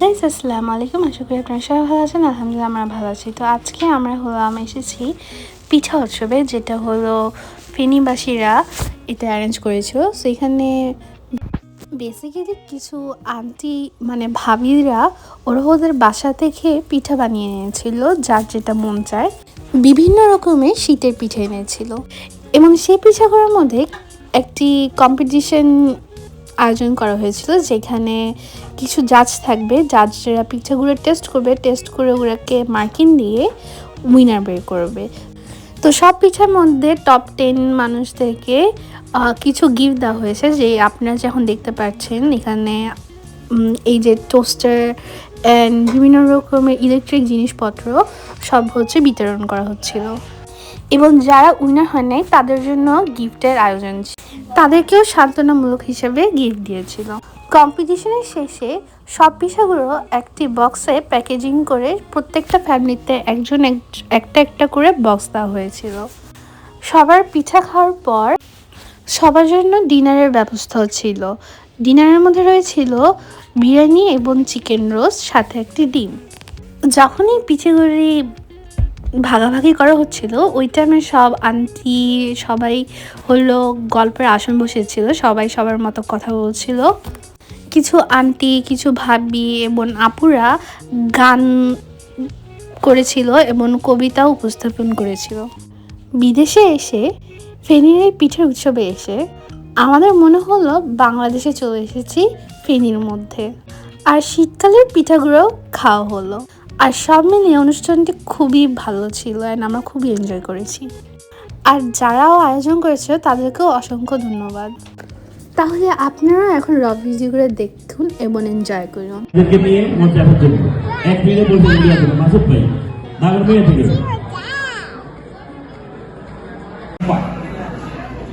Guys আসসালামু আলাইকুম। আশা করি আপনারা সবাই ভালো আছেন। আলহামদুলিল্লাহ আমরা ভালো আছি। তো আজকে আমরা হলো আমি এসেছি পিঠা উৎসবে, যেটা হলো ফেনীবাসীরা এটা অ্যারেঞ্জ করেছিল। সো এখানে বেসিক্যালি কিছু আন্টি মানে ভাবিরা, ওরা ওদের বাসা থেকে পিঠা বানিয়ে এনেছিল, যার যেটা মন চায়। বিভিন্ন রকমের শীতের পিঠা এনেছিল। এবং সেই পিঠাগুলোর মধ্যে একটি কম্পিটিশন আয়োজন করা হয়েছিল, যেখানে কিছু জাজ থাকবে। জাজরা পিঠাগুলো টেস্ট করবে টেস্ট করে ওগুলোকে মার্কিন দিয়ে উইনার বের করবে। তো সব পিঠার মধ্যে টপ টেন মানুষদেরকে কিছু গিফট দেওয়া হয়েছে, যে আপনারা যখন দেখতে পাচ্ছেন, এখানে এই যে টোস্টার অ্যান্ড বিভিন্ন রকমের ইলেকট্রিক জিনিসপত্র সব হচ্ছে বিতরণ করা হচ্ছিল। এবং যারা উইনার হয় নাই, তাদের জন্য গিফটের আয়োজন তাদেরকেও সান্ত্বনামূলক হিসেবে গিফট দিয়েছিল। কম্পিটিশনের শেষে সব পিঠাগুলো একটি বক্সে প্যাকেজিং করে প্রত্যেকটা ফ্যামিলিতে একজন এক- একটা একটা করে বক্স দেওয়া হয়েছিল। সবার পিঠা খাওয়ার পর সবার জন্য ডিনারের ব্যবস্থাও ছিল। ডিনারের মধ্যে রয়েছিল বিরিয়ানি এবং চিকেন রোস্ট, সাথে একটি ডিম। যখনই পিঠেগুলি ভাগাভাগি করা হচ্ছিল। ওই টাইমে সব আন্টি সবাই হলো গল্পের আসন বসেছিল সবাই সবার মতো কথা বলছিল। কিছু আন্টি, কিছু ভাবি এবং আপুরা গান করেছিল এবং কবিতাও উপস্থাপন করেছিল। বিদেশে এসে, ফেনীর এই পিঠের উৎসবে এসে আমাদের মনে হলো বাংলাদেশে চলে এসেছি ফেনীর মধ্যে। আর শীতকালের পিঠাগুলো খাওয়া হলো। আর সব মিলিয়ে অনুষ্ঠানটি খুবই ভালো ছিল অ্যান্ড আমরা খুবই এনজয় করেছি। আর যারাও আয়োজন করেছিল তাদেরকেও অসংখ্য ধন্যবাদ। তাহলে আপনারা এখন রব ভিডিওগুলো দেখুন এবং এনজয় করুন।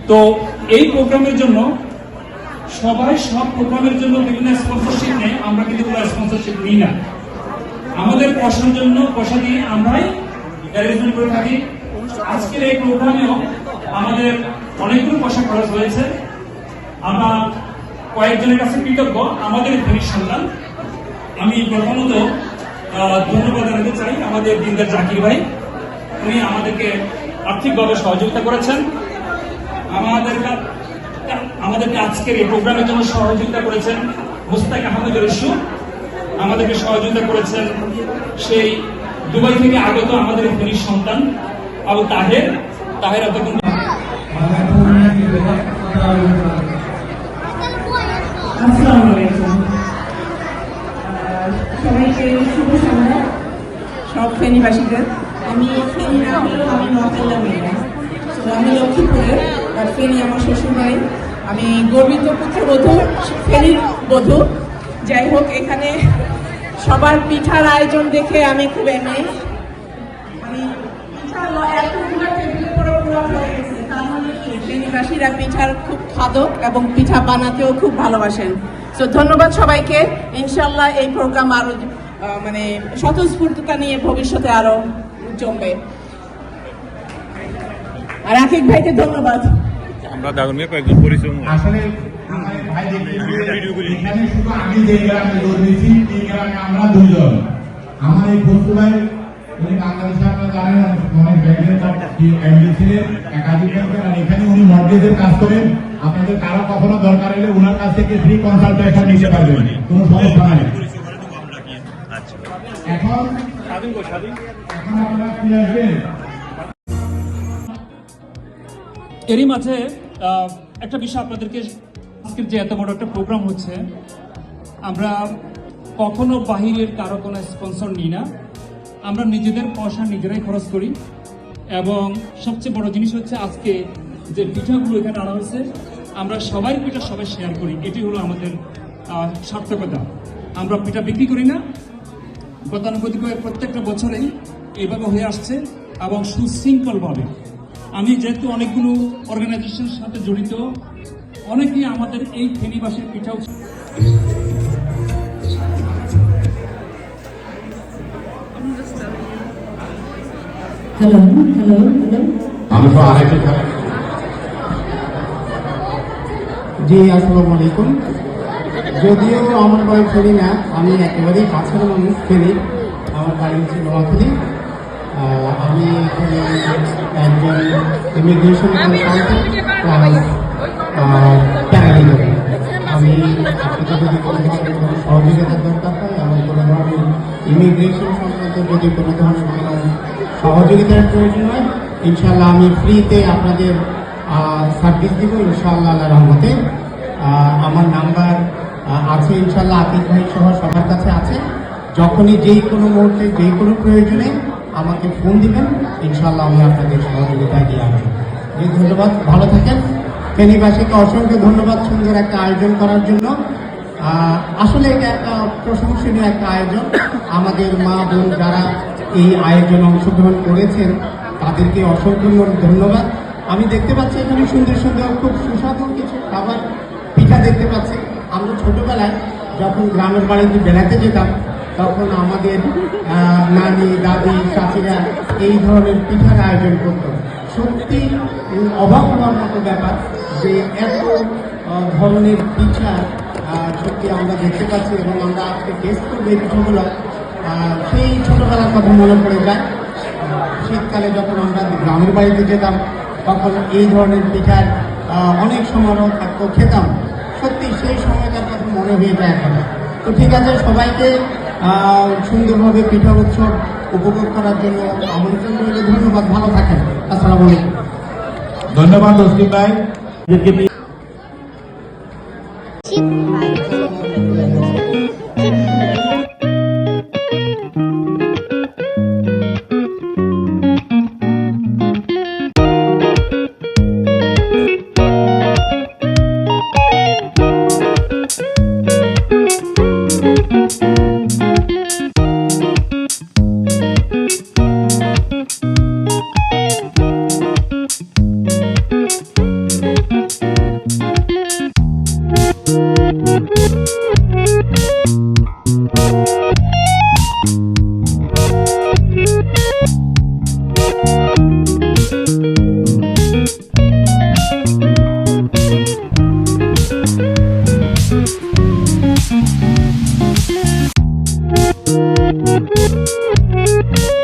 তো এই প্রোগ্রামের জন্য সবাই সব প্রোগ্রামের জন্য বিভিন্ন স্পন্সরশিপ নেয় আমরা কিন্তু কোনো স্পন্সরশিপ নিই না। আমাদের পয়সার জন্য পয়সা দিয়ে আমরাই অ্যারেঞ্জমেন্ট করে থাকি। আজকের এই প্রোগ্রামেও আমাদের অনেকগুলো পয়সা খরচ হয়েছে। আমরা কয়েকজনের কাছে কৃতজ্ঞ, আমাদের ফেরির সন্তান। আমি প্রথমত ধন্যবাদ জানাতে চাই আমাদের দিনদার জাকির ভাই। উনি আমাদেরকে আর্থিকভাবে সহযোগিতা করেছেন। আমাদের আমাদেরকে আজকের এই প্রোগ্রামের জন্য সহযোগিতা করেছেন মুস্তাক আহমেদ রসু। আমাদেরকে সহযোগিতা করেছেন সেই দুবাই থেকে আগত আমাদের ফেরির সন্তান আবু তাহের। তাহের এতক্ষণ সব ফেনীবাসীদের আমি ফেনী না, আমি মহাকাল্লা মেয়ে। আমি লক্ষ্মীপুরের আর ফেনী আমার শ্বশুরবাড়ি। আমি গর্বিত ফেনীর বধূ। যাই হোক এখানে সবার পিঠার আয়োজন দেখে আমি খুব এমনি গেছে। তার মানে কি? ফেনীবাসীরা পিঠার খুব খাদক এবং পিঠা বানাতেও খুব ভালোবাসেন। তো ধন্যবাদ সবাইকে। ইনশাল্লাহ এই প্রোগ্রাম আরও আহ, মানে স্বতঃস্ফূর্ততা নিয়ে ভবিষ্যতে আরও জমবে। আর আকিব ভাইকে ধন্যবাদ। আমরা দাগনের কয়েকজন পরিচয় আসলে ভাই দেখলেন শুধু আমি যে গ্রামে জন্মেছি এই গ্রামে আমরা দুজন আমার এই বস্তু ভাই উনি বাংলাদেশে আপনারা জানেন অনেক ব্যাংকের এমডি ছিলেন একাধিক ব্যাংকের আর এখানে উনি মর্গেজের কাজ করেন। আপনাদের কারও কখনো দরকার হলে ওনার কাছ থেকে ফ্রি কনসালটেশন নিতে পারবেন। কোনো সমস্যা নাই। এখন এখন আপনারা কি আসবেন। এরই মাঝে একটা বিষয় আপনাদেরকে, আজকের যে এত বড় একটা প্রোগ্রাম হচ্ছে, আমরা কখনো বাহিরের কারও কোনো স্পন্সর নিই না। আমরা নিজেদের পয়সা নিজেরাই খরচ করি। এবং সবচেয়ে বড় জিনিস হচ্ছে আজকে যে পিঠাগুলো এখানে আনা হয়েছে, আমরা সবাই পিঠা সবাই শেয়ার করি। এটি হলো আমাদের সার্থকতা। আমরা পিঠা বিক্রি করি না। গতানুগতিক প্রত্যেকটা বছরেই এভাবে হয়ে আসছে এবং সুশৃঙ্খলভাবে। আমি যেহেতু অনেকগুলো অর্গানাইজেশনের সাথে জড়িত অনেকেই আমাদের এই ফেনীবাসীর পিঠাও হ্যালো হ্যালো জি আসসালামু আলাইকুম। যদিও আমার বাড়ি ফেরি না আমি একেবারেই কাছের মানুষ ফেরি আমার বাড়ি হচ্ছে নোয়াখালী আমি এখানে একজন ইমিগ্রেশন কনসালটেন্ট আমি আপনাদের যদি কোনো ধরনের কোনো সহযোগিতার দরকার হয় এবং কোনো ধরনের ইমিগ্রেশন সংক্রান্ত যদি কোনো ধরনের সহযোগিতার প্রয়োজন হয় ইনশাল্লাহ আমি ফ্রিতে আপনাদের সার্ভিস দিব ইনশাআল্লাহ আল্লাহ রহমতে আমার নাম্বার আছে ইনশাল্লাহ আতিক ভাই সহ সবার কাছে আছে। যখনই যেই কোনো মুহূর্তে, যেই কোনো প্রয়োজনে আমাকে ফোন দিবেন ইনশাল্লাহ আমি আপনাদের সহযোগিতা দিয়ে আসব। ধন্যবাদ, ভালো থাকেন। ফেনীবাসীকে অসংখ্য ধন্যবাদ সুন্দর একটা আয়োজন করার জন্য। আসলে এটা একটা প্রশংসনীয় একটা আয়োজন। আমাদের মা, বোন যারা এই আয়োজনে অংশগ্রহণ করেছেন, তাদেরকে অসংখ্য ধন্যবাদ। আমি দেখতে পাচ্ছি এখানে সুন্দর সুন্দর, খুব সুস্বাদু কিছু খাবার পিঠা দেখতে পাচ্ছি। আমরা ছোটোবেলায় যখন গ্রামের বাড়িতে বেড়াতে যেতাম তখন আমাদের নানি, দাদি, চাচিরা এই ধরনের পিঠার আয়োজন করতো। সত্যি অবাক হওয়ার মতো ব্যাপার যে এত ধরনের পিঠা সত্যি আমরা দেখতে পাচ্ছি এবং আমরা আজকে টেস্ট করব এই পিঠাগুলো। সেই ছোটবেলার কথা মনে পড়ে যায়। শীতকালে যখন আমরা গ্রামের বাড়িতে যেতাম, তখন এই ধরনের পিঠার অনেক সমারোহ থাকতো, খেতাম। সত্যি সেই সময়টার কথা মনে হয়ে যায় এখন। তো ঠিক আছে, সবাইকে সুন্দরভাবে পিঠা উৎসব উপভোগ করার জন্য আমন্ত্রণ রইল। ধন্যবাদ, ভালো থাকেন। আসসালামু আলাইকুম। ধন্যবাদ তসলিম ভাই। Thank you.